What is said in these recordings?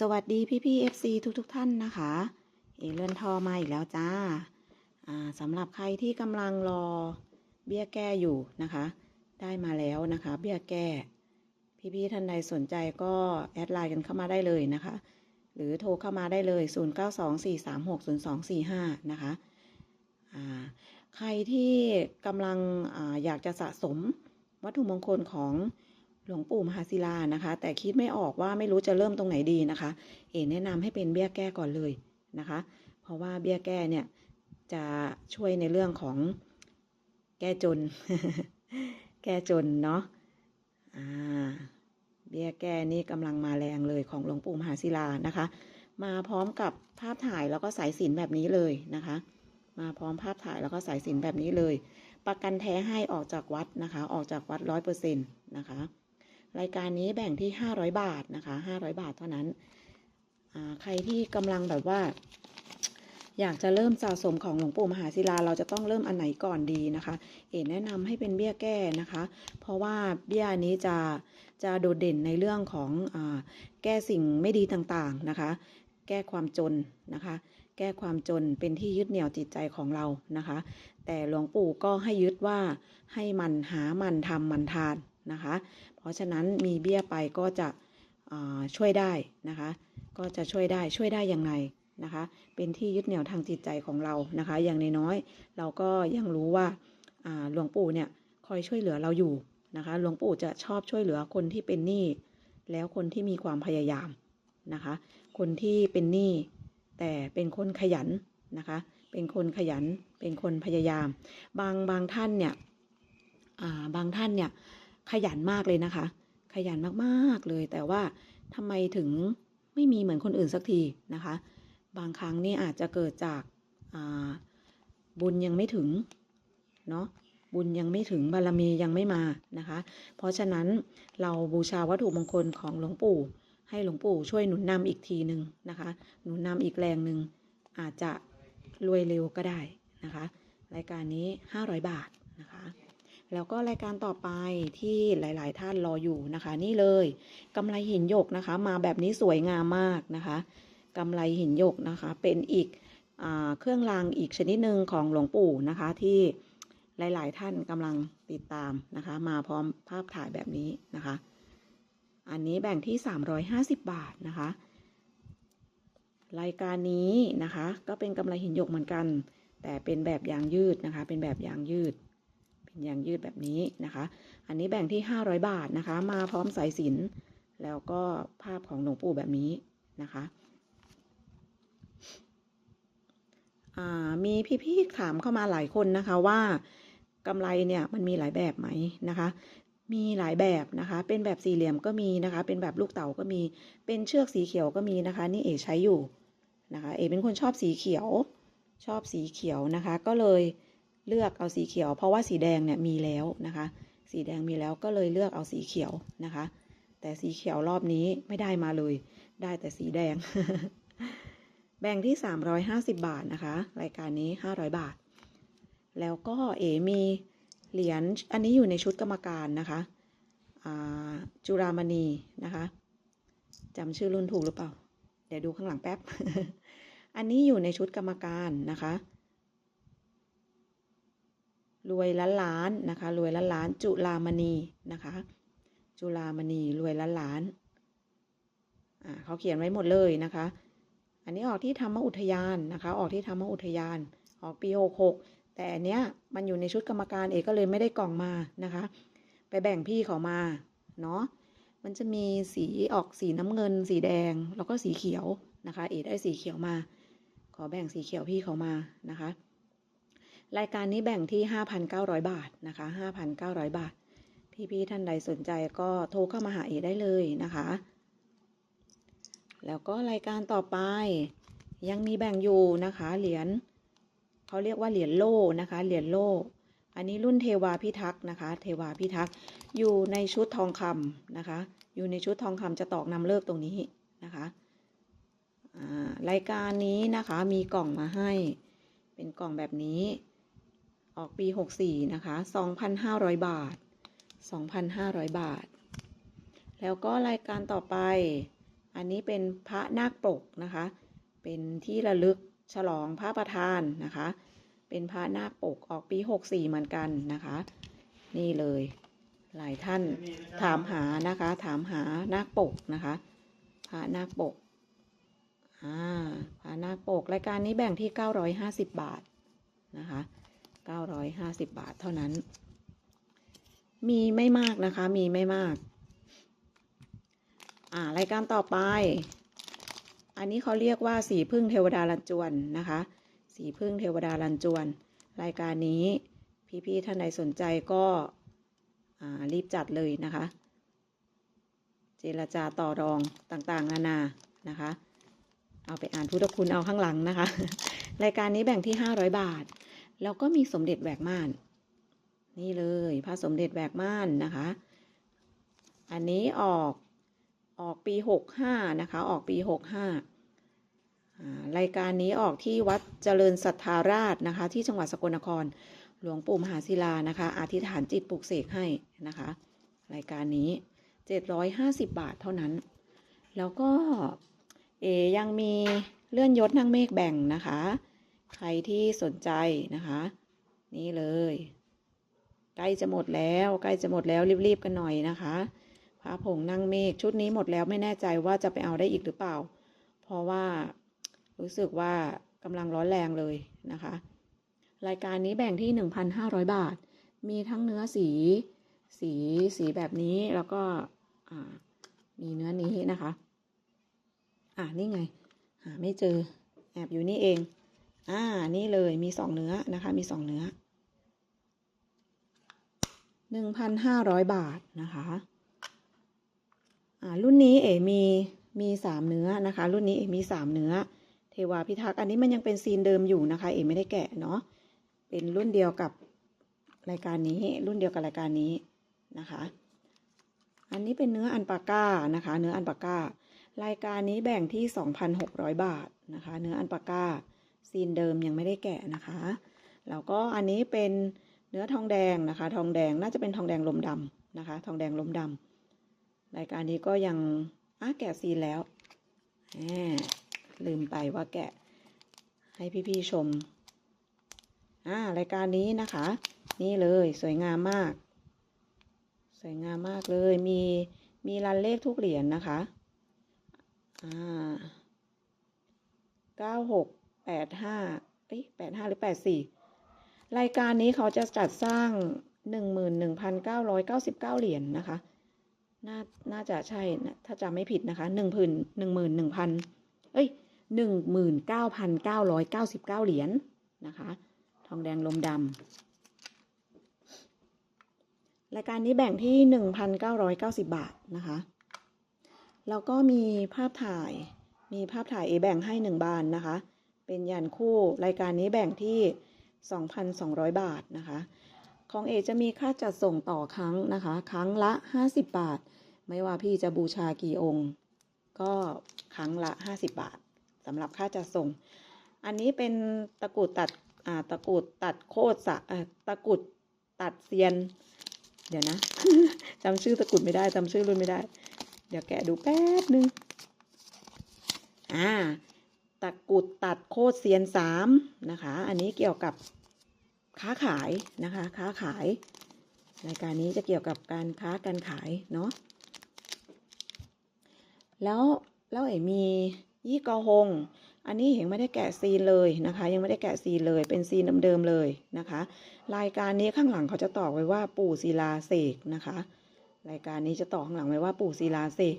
สวัสดีพี่พี่ FC ทุกทุกท่านนะคะ เอเลื่อนทอมาอีกแล้วจ้าสำหรับใครที่กำลังรอเบี้ยแก้อยู่นะคะ ได้มาแล้วนะคะ เบี้ยแก้ พี่พี่ท่านใดสนใจก็แอดไลน์กันเข้ามาได้เลยนะคะ หรือโทรเข้ามาได้เลย 0924360245 นะคะใครที่กำลังออยากจะสะสมวัตถุมงคลของ หลวงปู่มหาศิลานะคะ แต่คิดไม่ออกว่าไม่รู้จะเริ่มตรงไหนดีนะคะ เอแนะนำให้เป็นเบี้ยแก้ก่อนเลยนะคะ เพราะว่าเบี้ยแก้เนี่ยจะช่วยในเรื่องของแก้จน แก้จนเนาะอ่าเบี้ยแก้นี่กำลังมาแรงเลยของหลวงปู่มหาศิลานะคะ มาพร้อมกับภาพถ่ายแล้วก็สายสินแบบนี้เลยนะคะ มาพร้อมภาพถ่ายแล้วก็สายสินแบบนี้เลย ประกันแท้ให้ออกจากวัดนะคะ ออกจากวัดร้อยเปอร์เซ็นต์นะคะ รายการนี้แบ่งที่ 500 บาทนะคะ 500 บาทเท่านั้นใครที่กำลังแบบว่า อยากจะเริ่มสะสมของหลวงปู่มหาศิลาเราจะต้องเริ่มอันไหนก่อนดีนะคะ เอ๋แนะนำให้เป็นเบี้ยแก้นะคะ เพราะว่าเบี้ยนี้จะจะโดดเด่นในเรื่องของอแก้สิ่งไม่ดีต่างๆนะคะ แก้ความจนนะคะ แก้ความจนเป็นที่ยึดเหนี่ยวจิตใจของเรานะคะ แต่หลวงปู่ก็ให้ยึดว่าให้มันหามันทำมันทานนะคะ ราะฉะนั้นมีเบี้ยไปก็จะช่วยได้นะคะ ก็จะช่วยได้ช่วยได้อย่างไรนะคะ เป็นที่ยึดเหนี่ยวทางจิตใจของเรานะคะ อย่างน้อยๆเราก็ยังรู้ว่าหลวงปู่เนี่ยคอยช่วยเหลือเราอยู่นะคะ หลวงปู่จะชอบช่วยเหลือคนที่เป็นหนี้แล้วคนที่มีความพยายามนะคะ คนที่เป็นหนี้แต่เป็นคนขยันนะคะ เป็นคนขยัน เป็นคนพยายาม บางบางท่านเนี่ยบางท่านเนี่ย ขยันมากเลยนะคะ ขยันมากๆเลย แต่ว่าทำไมถึงไม่มีเหมือนคนอื่นสักทีนะคะ บางครั้งนี่อาจจะเกิดจากาบุญยังไม่ถึงเนาะบุญยังไม่ถึงบารมียังไม่มานะคะ เพราะฉะนั้นเราบูชาวัตถุมงคลของหลวงปู่ ให้หลวงปู่ช่วยหนุนนำอีกทีหนึ่งนะคะ หนุนนำอีกแรงหนึ่งอาจจะรวยเร็วก็ได้นะคะ รายการนี้ 500 บาทนะคะ แล้วก็รายการต่อไปที่หลาย ๆ ท่านรออยู่นะคะ นี่เลยกำไรหินหยกนะคะ มาแบบนี้สวยงามมากนะคะกำไรหินหยกนะคะ เป็นอีกอเครื่องรางอีกชนิดหนึ่งของหลวงปู่นะคะ ที่หลาย ๆ ท่านกำลังติดตามนะคะ มาพร้อมภาพถ่ายแบบนี้นะคะ อันนี้แบ่งที่ 350 บาทนะคะ รายการนี้นะคะ ก็เป็นกำไรหินหยกเหมือนกัน แต่เป็นแบบยางยืดนะคะ เป็นแบบยางยืด ยางยืดแบบนี้นะคะ อันนี้แบ่งที่ 500 บาทนะคะ มาพร้อมสายสินแล้วก็ภาพของหลวงปู่แบบนี้นะคะมีพี่ๆถามเข้ามาหลายคนนะคะว่ากำไรเนี่ยมันมีหลายแบบไหมนะคะ มีหลายแบบนะคะ เป็นแบบสี่เหลี่ยมก็มีนะคะ เป็นแบบลูกเต๋าก็มี เป็นเชือกสีเขียวก็มีนะคะ นี่เอใช้อยู่นะคะ เอเป็นคนชอบสีเขียว ชอบสีเขียวนะคะ ก็เลยเเลือกเอาสีเขียว เพราะว่าสีแดงเนี่ยมีแล้วนะคะ สีแดงมีแล้วก็เลยเลือกเอาสีเขียวนะคะ แต่สีเขียวรอบนี้ไม่ได้มาเลย ได้แต่สีแดง แบ่งที่ 350 บาทนะคะ รายการนี้ 500 บาท แล้วก็เอมีเหรียญอันนี้อยู่ในชุดกรรมการนะคะจุรามณีนะคะจำชื่อรุ่นถูกหรือเปล่า เดี๋ยวดูข้างหลังแป๊บ อันนี้อยู่ในชุดกรรมการนะคะ รวยล้านล้านนะคะรวยล้านล้าน จุลามณีนะคะ จุลามณีรวยล้านล้านอ่าเขาเขียนไว้หมดเลยนะคะ อันนี้ออกที่ธรรมอุทยานนะคะ ออกที่ธรรมอุทยานออกปีหกหกแต่อันเนี้ยมันอยู่ในชุดกรรมการเอกก็เลยไม่ได้กล่องมานะคะ ไปแบ่งพี่เขามาเนาะมันจะมีสีออกสีน้ำเงิน สีแดงแล้วก็สีเขียวนะคะ เอกได้สีเขียวมา ขอแบ่งสีเขียวพี่เขามานะคะ รายการนี้แบ่งที่ 5,900 บาทนะคะ 5,900 บาท พี่ๆท่านใดสนใจก็โทรเข้ามาหาเอได้เลยนะคะ แล้วก็รายการต่อไปยังมีแบ่งอยู่นะคะเหรียญเขาเรียกว่าเหรียญโล่นะคะเหรียญโล่อันนี้รุ่นเทวาพิทักษ์นะคะ เทวาพิทักษ์อยู่ในชุดทองคำนะคะ อยู่ในชุดทองคำจะตอกนำเลิกตรงนี้นะคะรายการนี้นะคะมีกล่องมาให้ เป็นกล่องแบบนี้ ออกปี 64 นะคะ 2,500 บาท 2,500 บาท แล้วก็รายการต่อไป อันนี้เป็นพระนาคปกนะคะ เป็นที่ระลึกฉลองพระประธานนะคะ เป็นพระนาคปกออกปี 64 เหมือนกันนะคะ นี่เลย หลายท่านถามหานะคะ ถามหานาคปกนะคะ พระนาคปก อ่า พระนาคปก รายการนี้แบ่งที่ 950 บาทนะคะ 950 บาทเท่านั้น มีไม่มากนะคะ มีไม่มาก อ่ารายการต่อไป อันนี้เขาเรียกว่าสีพึ่งเทวดาลันจวนนะคะ สีพึ่งเทวดาลันจวน รายการนี้พี่ๆท่านใดสนใจก็อ่ารีบจัดเลยนะคะ เจรจาต่อรองต่างๆ นานานะคะ เอาไปอ่านพุทธคุณเอาข้างหลังนะคะ รายการนี้แบ่งที่ 500 บาท แล้วก็มีสมเด็จแหวกม่าน นี่เลยพระสมเด็จแหวกม่านนะคะ อันนี้ออกออกปี65นะคะ ออกปี65อ่ารายการนี้ออกที่วัดเจริญศรัทธาราชนะคะ ที่จังหวัดสกลนคร หลวงปู่มหาศิลานะคะ อธิษฐานจิตปลุกเสกให้นะคะ รายการนี้ 750 บาทเท่านั้น แล้วก็เอยังมีเลื่อนยศนั่งเมฆแบ่งนะคะ ใครที่สนใจนะคะ นี่เลย ใกล้จะหมดแล้ว ใกล้จะหมดแล้วรีบๆกันหน่อยนะคะพระผงนั่งเมฆชุดนี้หมดแล้วไม่แน่ใจว่าจะไปเอาได้อีกหรือเปล่า เพราะว่ารู้สึกว่ากำลังร้อนแรงเลยนะคะ รายการนี้แบ่งที่ 1,500 บาท มีทั้งเนื้อสีสีสีแบบนี้แล้วก็อ่ามีเนื้อนี้นะคะ อ่านี่ไง หาไม่เจอ แอบอยู่นี่เอง อ่า นี่เลยมีสองเนื้อนะคะ มีสองเนื้อหนึ่งพันห้าร้อยบาทนะคะ อ่า รุ่นนี้เอ๋มีมีสามเนื้อนะคะ รุ่นนี้เอ๋มีสามเนื้อ เทวาพิทักษ์อันนี้มันยังเป็นซีนเดิมอยู่นะคะ เอ๋ไม่ได้แกะเนาะ เป็นรุ่นเดียวกับรายการนี้ รุ่นเดียวกับรายการนี้นะคะ อันนี้เป็นเนื้ออันปาก้านะคะ เนื้ออันปาก้า รายการนี้แบ่งที่ 2,600 บาทนะคะ เนื้ออันปาก้า ซีนเดิมยังไม่ได้แกะนะคะ แล้วก็อันนี้เป็นเนื้อทองแดงนะคะ ทองแดงน่าจะเป็นทองแดงลมดำนะคะ ทองแดงลมดำรายการนี้ก็ยังอะแกะซีนแล้วแหมลืมไปว่าแกะให้พี่ๆชมอ่ารายการนี้นะคะ นี่เลยสวยงามมาก สวยงามมากเลยมีมีรันเลขทุกเหรียญนะคะอ่าเก้าหก แปดห้าเอ้ยแปดห้าหรือแปดสี่รายการนี้เขาจะจัดสร้างหนึ่งหมื่นหนึ่งพันเก้าร้อยเก้าสิบเก้าเหรียญนะคะน่าน่าจะใช่นะถ้าจำไม่ผิดนะคะหนึ่งพันหนึ่งหมื่นหนึ่งพันเอ้ยหนึ่งหมื่นเก้าพันเก้าร้อยเก้าสิบเก้าเหรียญนะคะ ทองแดงลมดำรายการนี้แบ่งที่1,990บบาทนะคะ แล้วก็มีภาพถ่ายมีภาพถ่ายเอแบ่งให้1บานนะคะ เป็นยันคู่รายการนี้แบ่งที่ 2,200 บาทนะคะ ของเอจะมีค่าจัดส่งต่อครั้งนะคะ ครั้งละ 50 บาท ไม่ว่าพี่จะบูชากี่องค์ ก็ครั้งละ 50 บาทสำหรับค่าจัดส่ง อันนี้เป็นตะกรุดตัดตะกรุดตัดโคตรสะตะกรุดตัดเซียน เดี๋ยวนะจำชื่อตะกรุดไม่ได้จำชื่อรุ่นไม่ได้ เดี๋ยวแกะดูแป๊บนึง อ่า ตะกุดตัดโคตรเซียนสามนะคะ อันนี้เกี่ยวกับค้าขายนะคะ ค้าขาย รายการนี้จะเกี่ยวกับการค้าการขายเนาะแล้วแล้วเอ๋มียี่กอฮงอันนี้เห็นไม่ได้แกะซีนเลยนะคะ ยังไม่ได้แกะซีนเลยเป็นซีนเดิมๆเลยนะคะ รายการนี้ข้างหลังเขาจะต่อไว้ว่าปู่ศิลาเสกนะคะ รายการนี้จะต่อข้างหลังไว้ว่าปู่ศิลาเสก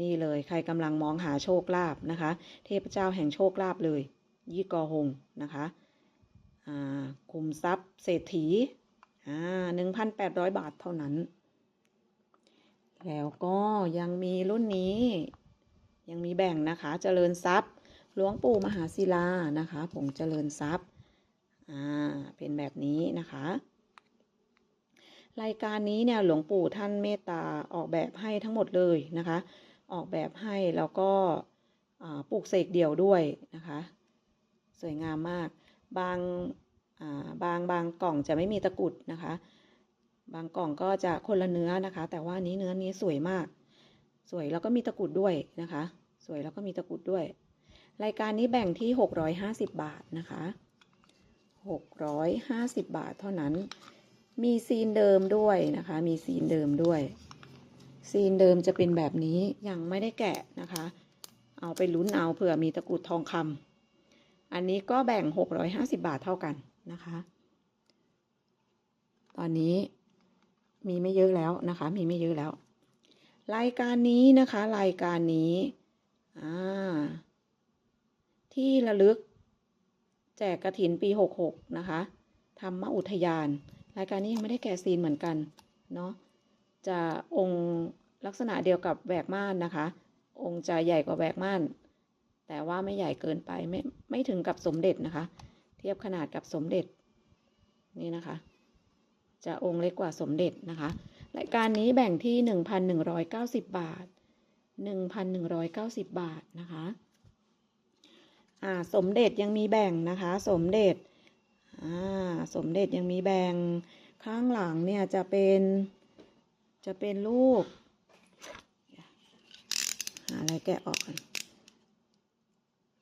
นี่เลยใครกำลังมองหาโชคลาภนะคะ เทพเจ้าแห่งโชคลาภเลยยี่กอหงนะคะคุมทรัพย์เศรษฐีหนึ่งพันแปดร้อยบาทเท่านั้น แล้วก็ยังมีรุ่นนี้ยังมีแบ่งนะคะ เจริญทรัพย์หลวงปู่มหาศิลานะคะผงเจริญทรัพย์เป็นแบบนี้นะคะ รายการนี้เนี่ยหลวงปู่ท่านเมตตาออกแบบให้ทั้งหมดเลยนะคะ ออกแบบให้แล้วก็ปลูกเสกเดี่ยวด้วยนะคะ สวยงามมาก บางาบางบางกล่องจะไม่มีตะกุดนะคะ บางกล่องก็จะคนละเนื้อนะคะ แต่ว่านี้เนื้อนี้สวยมาก สวยแล้วก็มีตะกุดด้วยนะคะ สวยแล้วก็มีตะกุดด้วย รายการนี้แบ่งที่ 650 บาทนะคะ 650 บาทเท่านั้น มีซีนเดิมด้วยนะคะ มีซีนเดิมด้วย ซีนเดิมจะเป็นแบบนี้ยังไม่ได้แกะนะคะ เอาไปลุ้นเอาเผื่อมีตะกรุดทองคำอันนี้ก็แบ่ง 650 บาทเท่ากันนะคะ ตอนนี้มีไม่เยอะแล้วนะคะ มีไม่เยอะแล้ว รายการนี้นะคะ รายการนี้อ่าที่ระลึก แจกกระถินปี 66 นะคะธรรมอุทยาน รายการนี้ยังไม่ได้แกะซีนเหมือนกัน เนาะ จะองค์ลักษณะเดียวกับแหวกม่านนะคะ องค์จะใหญ่กว่าแหวกม่าน แต่ว่าไม่ใหญ่เกินไปไม่ไม่ถึงกับสมเด็จนะคะ เทียบขนาดกับสมเด็จนี่นะคะ จะองค์เล็กกว่าสมเด็จนะคะรายการนี้แบ่งที่ 1,190 บาท 1,190 บาทนะคะอ่าสมเด็จยังมีแบ่งนะคะ สมเด็จอ่าสมเด็จยังมีแบ่งข้างหลังเนี่ยจะเป็น จะเป็นรูปหาอะไรแกะออกกัน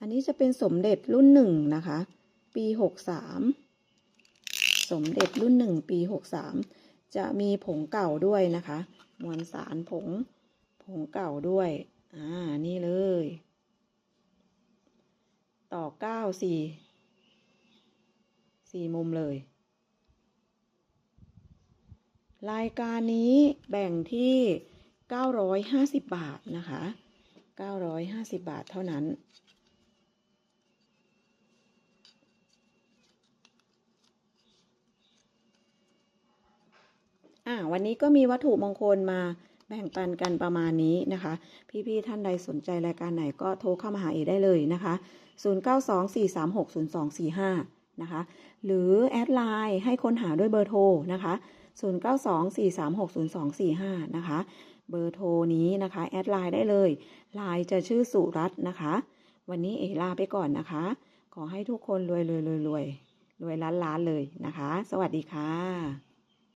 อันนี้จะเป็นสมเด็จรุ่นหนึ่งนะคะ ปีหกสามสมเด็จรุ่นหนึ่งปีหกสามจะมีผงเก่าด้วยนะคะ มวลสารผงผงเก่าด้วย อ่า นี่เลย ต่อเก้าสี่สี่มุมเลย รายการนี้แบ่งที่ 950 บาทนะคะ 950 บาทเท่านั้นอ่าวันนี้ก็มีวัตถุมงคลมาแบ่งปันกันประมาณนี้นะคะ พี่ๆท่านใดสนใจรายการไหนก็โทรเข้ามาหาเอได้เลยนะคะ 0924360245 นะคะ หรือแอดไลน์ให้ค้นหาด้วยเบอร์โทรนะคะ 0924360245 นะคะ เบอร์โทรนี้นะคะ แอดไลน์ได้เลยไลน์จะชื่อสุรัตน์นะคะ วันนี้เอลาไปก่อนนะคะ ขอให้ทุกคนรวยรวยรวยรวยรวยล้านล้านเลยนะคะ สวัสดีค่ะ